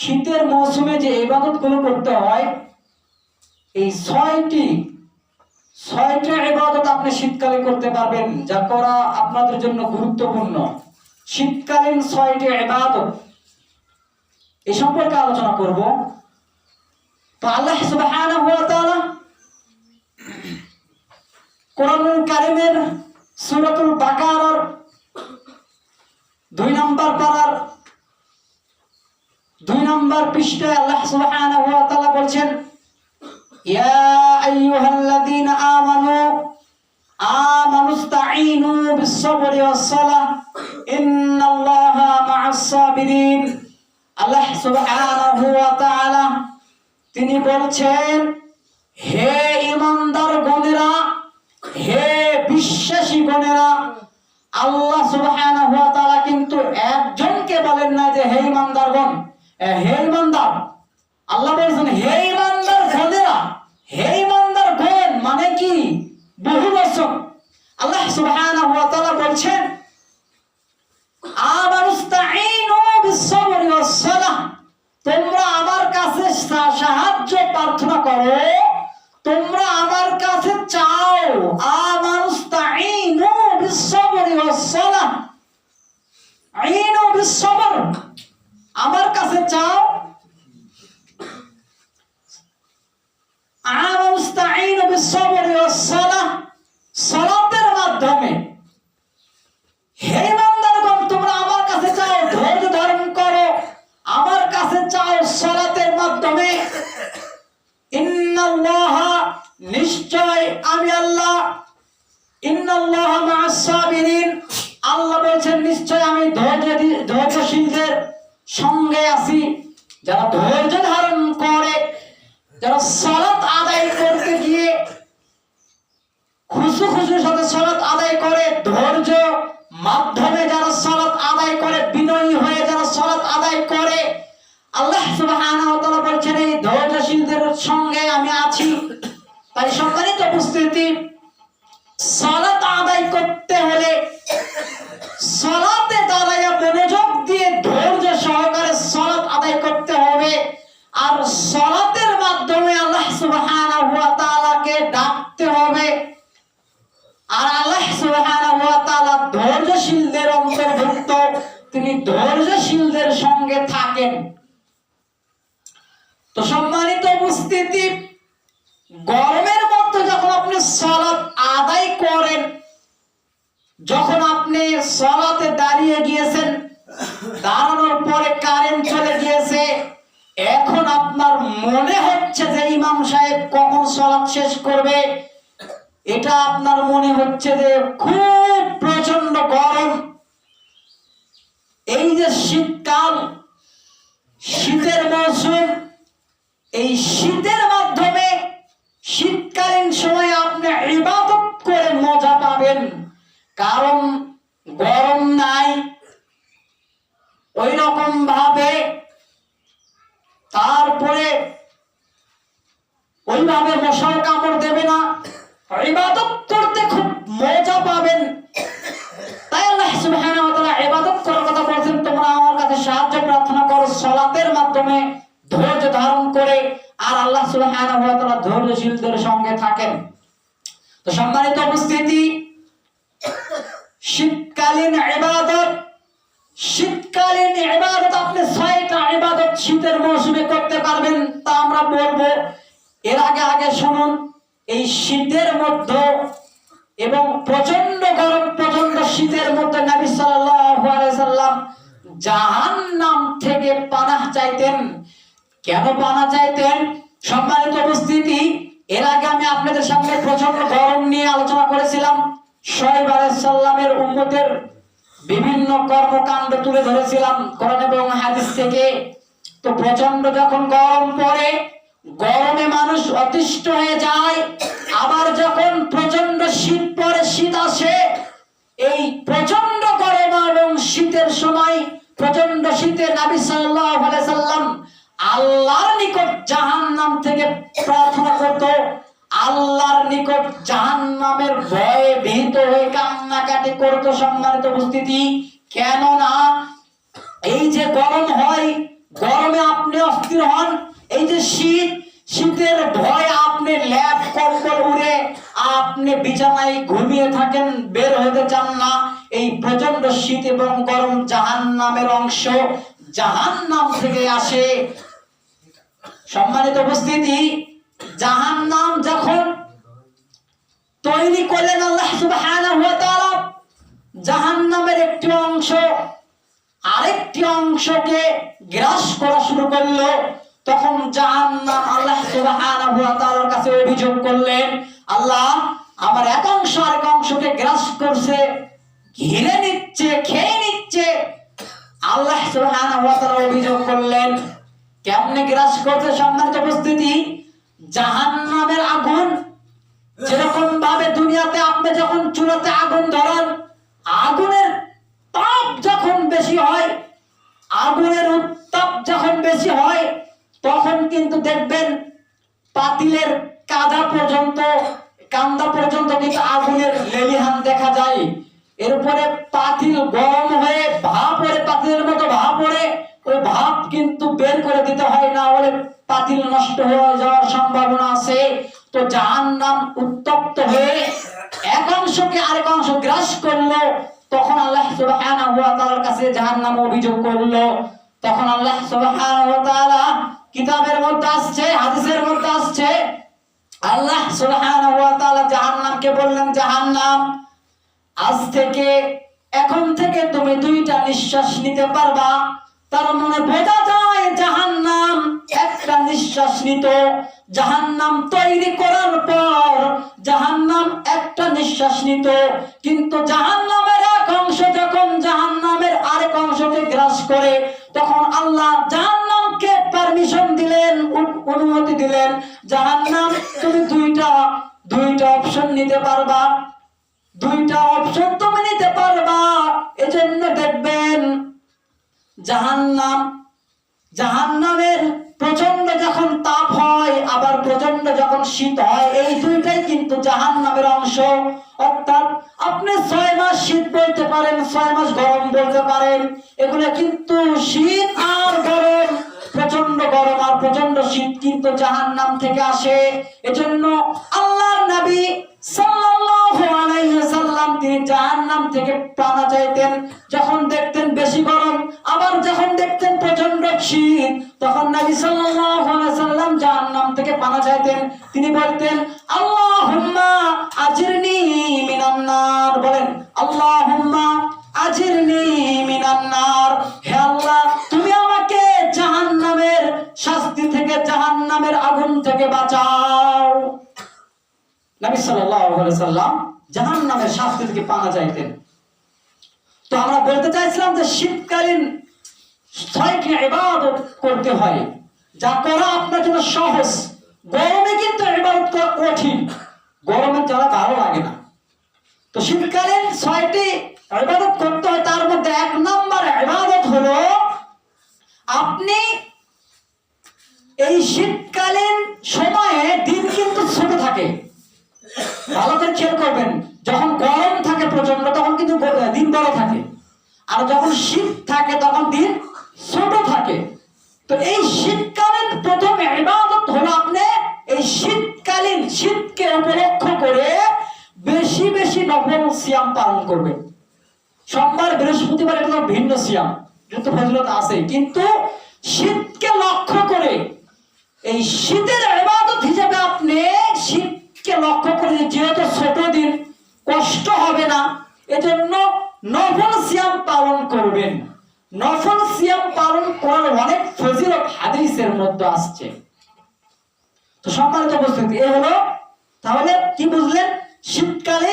শীতের মৌসুমে যে ইবাদতগুলো করতে হয়, এই ছয়টি, ছয়টা ইবাদত আপনি শীতকালে করতে পারবেন, যা করা আপনাদের জন্য গুরুত্বপূর্ণ। শীতকালীন ছয়টি ইবাদত, এ সম্পর্কে আলোচনা করব। তো আল্লাহ সুবহানাহু দুই নম্বর পারার দুই নম্বর পৃষ্ঠায় আল্লাহ সুবহানাহু ওয়া তাআলা বলছেন, ইয়া আইয়ুহাল্লাযীনা আমানু আমানু ইসতাঈনু বিস-সাবরি ওয়াস-সালাহ, ইন্নাল্লাহা মা'আস সাবিরিন আল্লাহ সুবহানাহু ওয়া তাআলা তিনি বলছেন, হে ইমানদার গণেরা হে বিশ্বাসী গণেরা আল্লাহ সুবহানাহু ওয়া তাআলা কিন্তু একজনকে বলেন না যে, হে ইমানদারগণ হে ইমানদার আল্লাহ বলছেন হে ইমানদার মাধ্যমে খুশু সাথে সালাত আদায় করে ধৈর্য মাধ্যমে যারা ধৈর্যশীলদের অন্তর্ভুক্ত। তিনি ধৈর্যশীলদের সঙ্গে থাকেন। তো সম্মানিত উপস্থিতি, গরমের মধ্যে যখন আপনি সালাত আদায় করেন, যখন আপনি সালাতে দাঁড়িয়ে গিয়েছেন, দাঁড়ানোর পরে কারেন্ট চলে গিয়েছে, এখন আপনার মনে হচ্ছে যে ইমাম সাহেব কখন সালাত শেষ করবে? এটা আপনার মনে হচ্ছে যে খুব প্রচণ্ড যে শীতকাল, শীতের মৌসুম এই শীতের মাধ্যমে শীতকালীন সময় আপনি ইবাদত করে মজা পাবেন। কারণ গরম নাই। ওই রকম ভাবে তারপরে ওইভাবে মশার কামড় দেবে না। ইবাদত করতে খুব মজা পাবেন। তাই আল্লাহ সুবহানাহু ধৈর্যশীলদের সঙ্গে থাকেন। তো সম্মানিত উপস্থিতি, শীতকালীন ইবাদত শীতকালীন ইবাদত আপনি ছয়টা ইবাদত শীতের মৌসুমে করতে পারবেন, তা আমরা বলব। এর আগে আগে শুনুন, এই শীতের মধ্যে এবং প্রচণ্ড গরম প্রচণ্ড শীতের মধ্যে নবী সাল্লাল্লাহু আলাইহি সাল্লাম জাহান্নাম থেকে পানাহ চাইতেন। কেন পানা চাইতেন? সম্মানিত উপস্থিতি, এর আগে আমি আপনাদের সামনে প্রচণ্ড গরম নিয়ে আলোচনা করেছিলাম। সালামের উম্মতের বিভিন্ন কর্মকাণ্ড তুলে ধরেছিলাম এবং হাদিস থেকে। তো প্রচণ্ড যখন গরম পড়ে, গরমে মানুষ অতিষ্ঠ হয়ে যায়। আবার যখন প্রচণ্ড শীত পরে শীত আসে, এই প্রচণ্ড গরম এবং শীতের সময় প্রচণ্ড শীতে নবী সাল্লাম আল্লাহর নিকট জাহান্নাম থেকে প্রার্থনা করত। আল্লাহর নিকট জাহান্নামের ভয়ে ভীত হয়ে কান্নাকাটি করত সম্মানিত উপস্থিতি। কেননা এই যে গরম হয়, গরমে আপনি উপস্থিত হন, এই যে শীত, শীতের ভয় আপনি ল্যাব কম্বল উড়ে আপনি বিছানায় ঘুমিয়ে থাকেন, বের হতে চান না। এই প্রচণ্ড শীত এবং গরম জাহান নামের অংশ জাহান নাম থেকে আসে। সম্মানিত উপস্থিতি জাহান নাম যখন তৈরি করলেন আল্লাহ সুবহানাহু ওয়া তাআলা, জাহান্নামের একটি অংশ, আরেকটি অংশকে গ্রাস করা শুরু করল, তখন জাহান্নাম আল্লাহ সুবহানাহু ওয়া তাআলার কাছে অভিযোগ করলেন, আল্লাহ আমার এক অংশ আরেক অংশকে গ্রাস করছে, ঘিরে নিচ্ছে, খেয়ে নিচ্ছে। আল্লাহ তাআলা অভিযোগ করলেন কেমনে গ্রাস করছে সম্মানিত উপস্থিতি? জাহান্নামের আগুন। যেরকম ভাবে দুনিয়াতে আপনি যখন চুলাতে আগুন ধরান, আগুনের তাপ যখন বেশি হয়, আগুনের উত্তাপ যখন বেশি হয়, তখন কিন্তু দেখবেন পাতিলের কাদা পর্যন্ত, কান্দা পর্যন্ত কিন্তু আগুনের লেলিহান দেখা যায়। এরপরে পাতিল গরম হয়ে ভাপ পড়ে পাতিলের মতো ভাপ পড়ে ওই ভাপ কিন্তু বের করে দিতে হয় না হলে পাতিল নষ্ট হয়ে যাওয়ার সম্ভাবনা আছে। তো জাহান্নাম উত্তপ্ত হয়ে এক অংশকে আরেক অংশ গ্রাস করল, তখন আল্লাহ সুবহানাহু ওয়া তাআলার কাছে জাহান্নাম অভিযোগ করল। তখন আল্লাহ সুবহানাহু কিতাবের মধ্যে আসছে, হাদিসের মধ্যে আসছে, আল্লাহ সুবহানাহু ওয়া তাআলা জাহান্নামকে বললেন, জাহান্নাম, আজ থেকে, এখন থেকে তুমি দুইটা নিঃশ্বাস নিতে পারবা। তার মনে বোঝা যায় জাহান্নাম। একটা নিঃশ্বাস নিত। জাহান্নাম তৈরি করার পর জাহান্নাম একটা নিঃশ্বাস নিত। কিন্তু জাহান্নামের এক অংশ যখন জাহান্নামের আরেক অংশকে গ্রাস করে, তখন আল্লাহ জাহান্নামকে পারমিশন দিলেন অনুমতি দিলেন, জাহান্নাম, তুমি দুইটা দুইটা অপশন নিতে পারবা। দুইটা অপশন তুমি নিতে পারবা। এজন্য দেখবেন জাহান্নাম। জাহান্নামের প্রচণ্ড যখন তাপ হয়, আবার প্রচণ্ড যখন শীত হয়, এই দুইটাই কিন্তু জাহান্নামের অংশ। অর্থাৎ আপনি ছয় মাস শীত বলতে পারেন, ছয় মাস গরম বলতে পারেন। এগুলো কিন্তু শীত আর গরম প্রচণ্ড গরম আর প্রচণ্ড শীত কিন্তু জাহান্নাম থেকে আসে। এজন্য আল্লাহর নবী জাহান্নাম থেকে পানা শীত তখন নবী সাল্লাল্লাহু আলাইহি ওয়াসাল্লাম জাহান্নাম থেকে পানা চাইতেন। তিনি বলতেন, আল্লাহুম্মা আজিরনি মিনান নার বলেন, আল্লাহুম্মা আজিরনি মিনান নার হে আল্লাহ, তুমি আমাকে জাহান্নামের শাস্তি থেকে, জাহান্নামের আগুন থেকে বাঁচাও। নবী সাল্লাল্লাহু আলাইহি সাল্লাম জাহান্নামের শাস্তি থেকে পানা চাইতেন। তো আমরা বলতে চাইছিলাম যে শীতকালীন ছয়টি ইবাদত করতে হয়। যা করা আপনার জন্য সহজ। গরমে কিন্তু ইবাদত করা কঠিন। গরমে যারা ভালো লাগে না। তো শীতকালে ছয়টি ইবাদত করতে হয়, তার মধ্যে এক নম্বর আছে। কিন্তু শীতকে লক্ষ্য করে, এই শীতের ইবাদত হিসেবে আপনি শীতকে লক্ষ্য করে যেহেতু ছোট দিন, কষ্ট হবে না, এজন্য নফল সিয়াম পালন করবেন। নফল সিয়াম পালন করার অনেক ফজিলত হাদিসের মধ্যে আসছে। তো সম্মানিত উপস্থিতি, এ হলো, তাহলে কি বুঝলেন? শীতকালে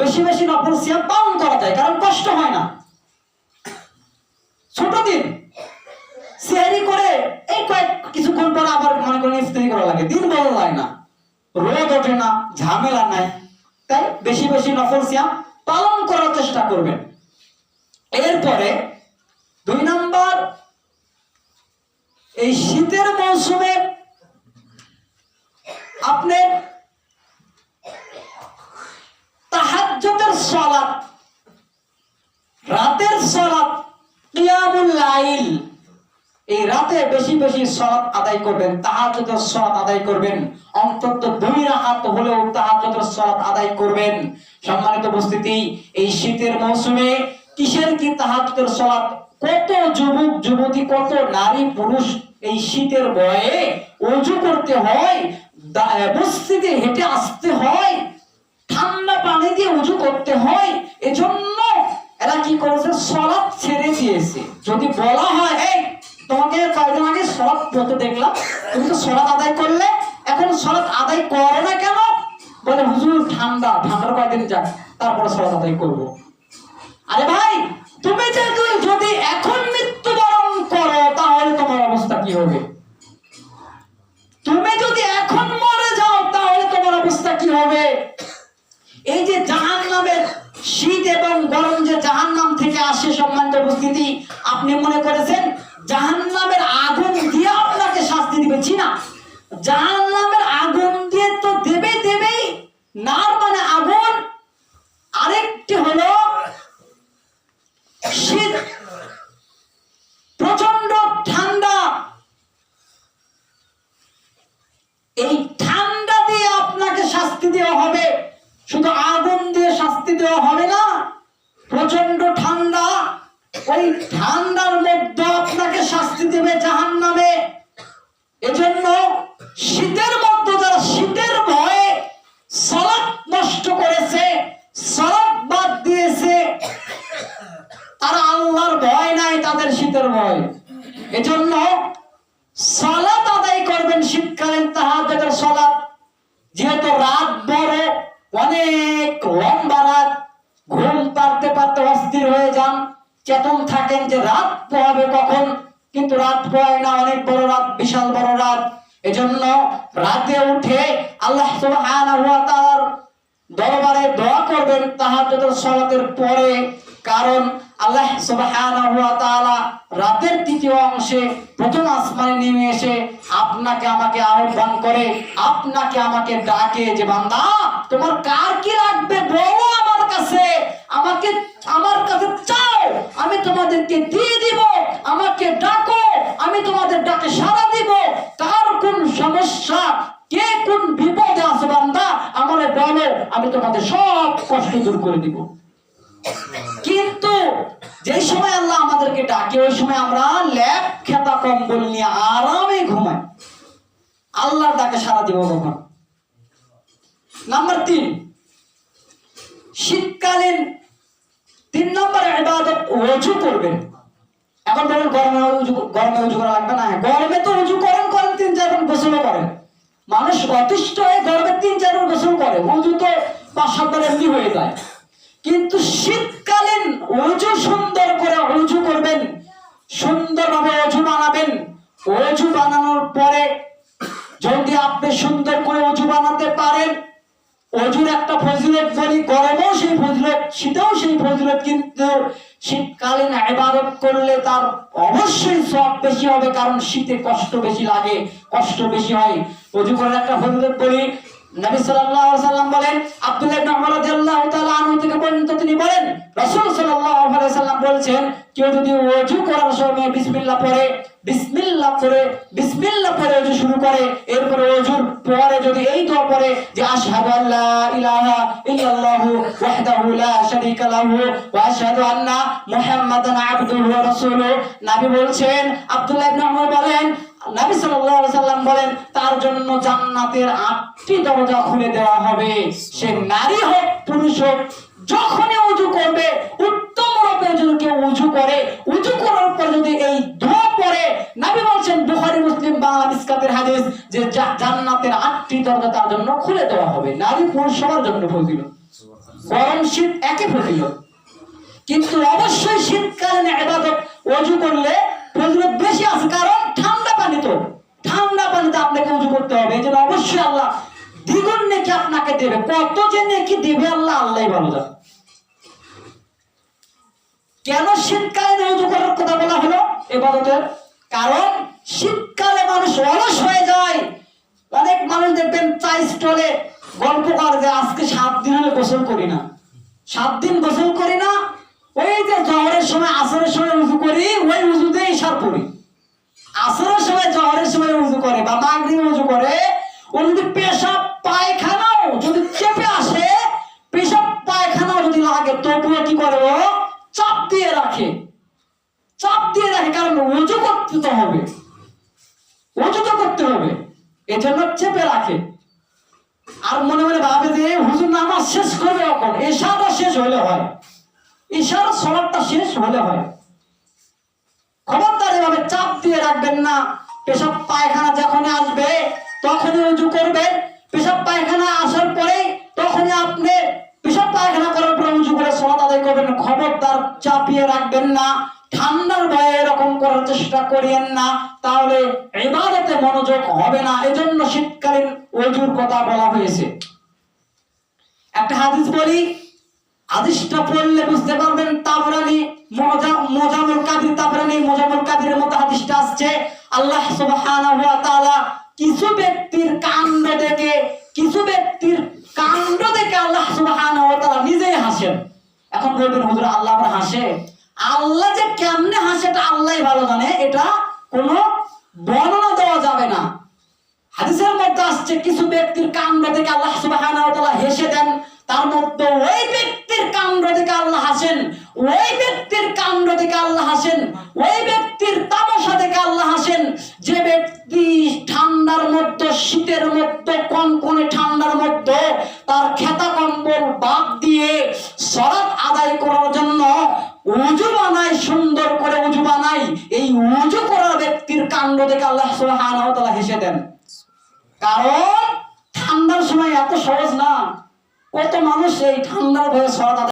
বেশি বেশি নফল সিয়াম পালন করা যায়, কারণ কষ্ট হয় না। ছোট দিন সেহারি করে এই কয়েক কিছুক্ষণ পর আবার মনে করেন করা লাগে, দিন না। রোদ ওঠে না, ঝামেলা নাই। তাই বেশি বেশি নফল সিয়াম পালন করার চেষ্টা করবেন। এরপরে দুই এই শীতের মৌসুমে আপনি তাহাজ্জুদের সালাত, রাতের কিয়ামুল লাইল, এই রাতে বেশি বেশি আদায় করবেন আদায় করবেন, অন্তত দুই রাকাত হলেও আদায় করবেন। সম্মানিত উপস্থিতি, এই শীতের মৌসুমে কিসের কি তাহাজ্জুদের সলাৎ? কত যুবক, যুবতী, কত নারী, পুরুষ এই শীতের বয়ে অজু করতে হয় মসজিদে হেঁটে আসতে হয়, ঠান্ডা পানি দিয়ে উজু করতে হয়, এজন্য এরা কি করেছে? সলাপ ছেড়ে দিয়েছে। যদি বলা হয়, এই, তোমাকে কয়দিন আগে সলাপ পড়তে দেখলাম। তুমি তো সলাপ আদায় করলে। এখন সলাপ আদায় করো না কেন? বলে, হুজুর, ঠান্ডা। ঠান্ডার কয়দিন যাক, তারপরে সলাপ আদায় করব। আরে ভাই, তুমি যদি যদি এখন মৃত্যুবরণ করো, তাহলে তোমার অবস্থা কি হবে? তুমি যদি এখন মরে যাও, তাহলে তোমার অবস্থা কি হবে? এই যে জাহান নামের শীত এবং গরম যে জাহান নাম থেকে আসে সম্মানিত উপস্থিতি, আপনি মনে করেছেন জাহান নামের আগুন দিয়ে আপনাকে শাস্তি দিবে? চিনা না। জাহান নামের আগুন দিয়ে তো দেবে দেবেই নার মানে আগুন আরেকটি হলো শীত প্রচণ্ড ঠান্ডা এই ঠান্ডা দিয়ে আপনাকে শাস্তি দেওয়া হবে শুধু আগুন দিয়ে শাস্তি দেওয়া হবে না প্রচণ্ড ঠান্ডা ওই ঠান্ডার মধ্যে আপনাকে শাস্তি দেবে জাহান নামে এজন্য শীতের মধ্যে যারা শীতের ভয়ে সলাপ নষ্ট করেছে সলাপ বাদ দিয়েছে তারা আল্লাহর ভয় নাই তাদের শীতের ভয় এজন্য সালাত আদায় করবেন শীতকালীন তাহাজ্জুদের সালাত। যেহেতু রাত বড়, অনেক লম্বা রাত, ঘুম পারতে পারতে অস্থির হয়ে যান। চেতন থাকেন যে রাত পোহাবে কখন, কিন্তু রাত পোহায় না, অনেক বড় রাত, বিশাল বড় রাত। এজন্য রাতে উঠে আল্লাহ সুবহানাহু ওয়া দোয়া তাহাজুদের সালাতের পরে, কারণ আল্লাহ সুবহানাহু ওয়া তাআলা রাতের তৃতীয় অংশে প্রথম আসমানে নেমে এসে আপনাকে আমাকে আহ্বান করে, আপনাকে আমাকে ডাকে যে, বান্দা, তোমার কার কি লাগবে? বলো আমার কাছে। আমাকে আমার কাছে চাও, আমি তোমাদেরকে দিয়ে দিব, আমাকে ডাকো, আমি তোমাদের ডাকে সাড়া দিব। কার কোন সমস্যা, কে কোন বিপদে আছে বান্দা, আমারে বলো, আমি তোমাদের সব কষ্ট দূর করে দিব। কিন্তু যে সময় আল্লাহ আমাদেরকে ডাকে, ওই সময় আমরা ল্যাপ খেতা কম্বল নিয়ে আরামে ঘুমাই। আল্লাহর ডাকে সারা দিব তখন নাম্বার তিন, শীতকালীন তিন নম্বর ইবাদত ওযু করবেন। এখন বলেন গরমে উজু গরমে উজু করা লাগবে না। গরমে তো উজু করেন করেন, তিন চারবার গোসলও করেন। মানুষ অতিষ্ঠ হয়ে গরমে তিন চারবার গোসল করে। উজু তো পাঁচ সাতবার এমনি হয়ে যায়। কিন্তু শীতকালীন উজু সুন্দর করে উজু করবেন, সুন্দরভাবে অজু বানাবেন। অজু বানানোর পরে অজুর একটা ফজিলত বলি গরমেও সেই ফজিলত, শীতেও সেই ফজিলত, কিন্তু শীতকালীন ইবাদত করলে তার অবশ্যই সব বেশি হবে, কারণ শীতে কষ্ট বেশি লাগে, কষ্ট বেশি হয়। অজু করার একটা ফজিলত বলি বলেন তিনি বলেন, রাসূল সাল্লাম বলছেন কেউ যদি ওযু করার সময় বিসমিল্লাহ পড়ে, বিসমিল্লাহ করে বিসমিল্লাহ পরে ওযু শুরু করে, এরপরে ওযুর পরে যদি এই দোয়া পড়ে যে আশহাদু আল্লা ইলাহা ওয়াহদাহু লা শারীকা লাহু ওয়া আশহাদু আন্না মুহাম্মাদান আবদুহু ওয়া রাসূলুহু, নবী বলছেন, আব্দুল্লাহ ইবনে বলেন, নবী সাল্লাল্লাহু আলাইহি সাল্লাম বলেন, তার জন্য জান্নাতের আটটি দরজা খুলে দেওয়া হবে। সে নারী হোক, পুরুষ হোক যখনই উজু করবে উত্তম রূপে যদি কেউ উজু করে, উজু করার পর যদি এই দোয়া পড়ে, নবী বলছেন, বুখারী, মুসলিম বাংলা মিসকাতের হাদিস যে জান্নাতের আটটি দরজা তার জন্য খুলে দেওয়া হবে। নারী পুরুষ সবার জন্য ফজিলত। গরম শীত একই ফজিলত। কিন্তু অবশ্যই শীতকালীন ইবাদত ওযু করলে ফজিলত বেশি আছে, কারণ ঠান্ডা পানি তো। ঠান্ডা পানিতে আপনাকে ওযু করতে হবে। এই জন্য অবশ্যই আল্লাহ দ্বিগুণ নেকি আপনাকে দেবে। কত যে নেকি দেবে আল্লাহ আল্লাহ ভালো জানে। কেন শীতকালীন ওযু করার কথা বলা হলো? ইবাদতের কারণ, শীতকালে মানুষ অলস হয়ে যায়। অনেক মানুষ দেখবেন চাই স্টলে গল্প করে যে আজকে সাত দিন হলে গোসল করি না। সাত দিন গোসল করি না, ওই যে জহরের সময়, আসরের সময় উজু করি, ওই উজুতে ইশার করি আসরের সময়, জহরের সময় উজু করে বা মাগরিব উজু করে। ও যদি পেশাব পায়খানাও যদি চেপে আসে, পেশাব পায়খানাও যদি লাগে, তবুও কি করে ও রাখে। চাপ দিয়ে রাখে, কারণ উজু করতে হবে। উজু তো করতে হবে। এজন্য চেপে রাখে। আর মনে মনে ভাবে যে, হুজুর, নামাজ শেষ করবে এখন এশাটা শেষ হলে হয়। ঈশার সলাপটা শেষ হলে হয়। খবরদার এভাবে চাপ দিয়ে রাখবেন না। পেশাব পায়খানা যখন আসবে, তখনই উজু করবেন। পেশাব পায়খানা আসার পরে তখনই আপনি পেশাব পায়খানা করার পরে উজু করে সলাত আদায় করবেন, খবরদার চাপিয়ে রাখবেন না, ঠান্ডার ভয়ে এরকম করার চেষ্টা করিয়েন না, তাহলে ইবাদতে মনোযোগ হবে না। এজন্য শীতকালীন অজুর কথা বলা হয়েছে। একটা হাদিস বলি হাদিসটা পড়লে বুঝতে পারবেন, তাবরানি মজা- মোজামুল কাদির, তাবরানি মোজামুল কাদির মতো হাদিসটা আসছে। আল্লাহ সুবহানাহু ওয়া তাআলা কিছু ব্যক্তির কাণ্ড দেখে, কিছু ব্যক্তির কাণ্ড দেখে আল্লাহ নিজেই হাসেন। এখন বলবেন, হুজুর, আল্লাহ হাসে? আল্লাহ যে কেমনে হাসে এটা ভালো জানে, এটা বর্ণনা দেওয়া যাবে না। হাদিসের মধ্যে আসছে, কিছু ব্যক্তির কাণ্ড থেকে আল্লাহ ওয়া হেসে দেন, তার মধ্যে ওই ব্যক্তির কাণ্ড থেকে আল্লাহ হাসেন, ওই ব্যক্তির কাণ্ড থেকে আল্লাহ হাসেন, ওই ব্যক্তির তামাশা শীতের মধ্যে, কনকনে ঠান্ডার মধ্যে তার খেতা কম্বল বাদ দিয়ে সরাত আদায় করার জন্য উজু বানায়, সুন্দর করে উজু বানায়। এই উজু করার ব্যক্তির কাণ্ড থেকে আল্লাহ তাআলা হেসে দেন। কারণ ঠান্ডার সময় এত সহজ না। কত মানুষ এই ঠান্ডার ভয়ে সরাত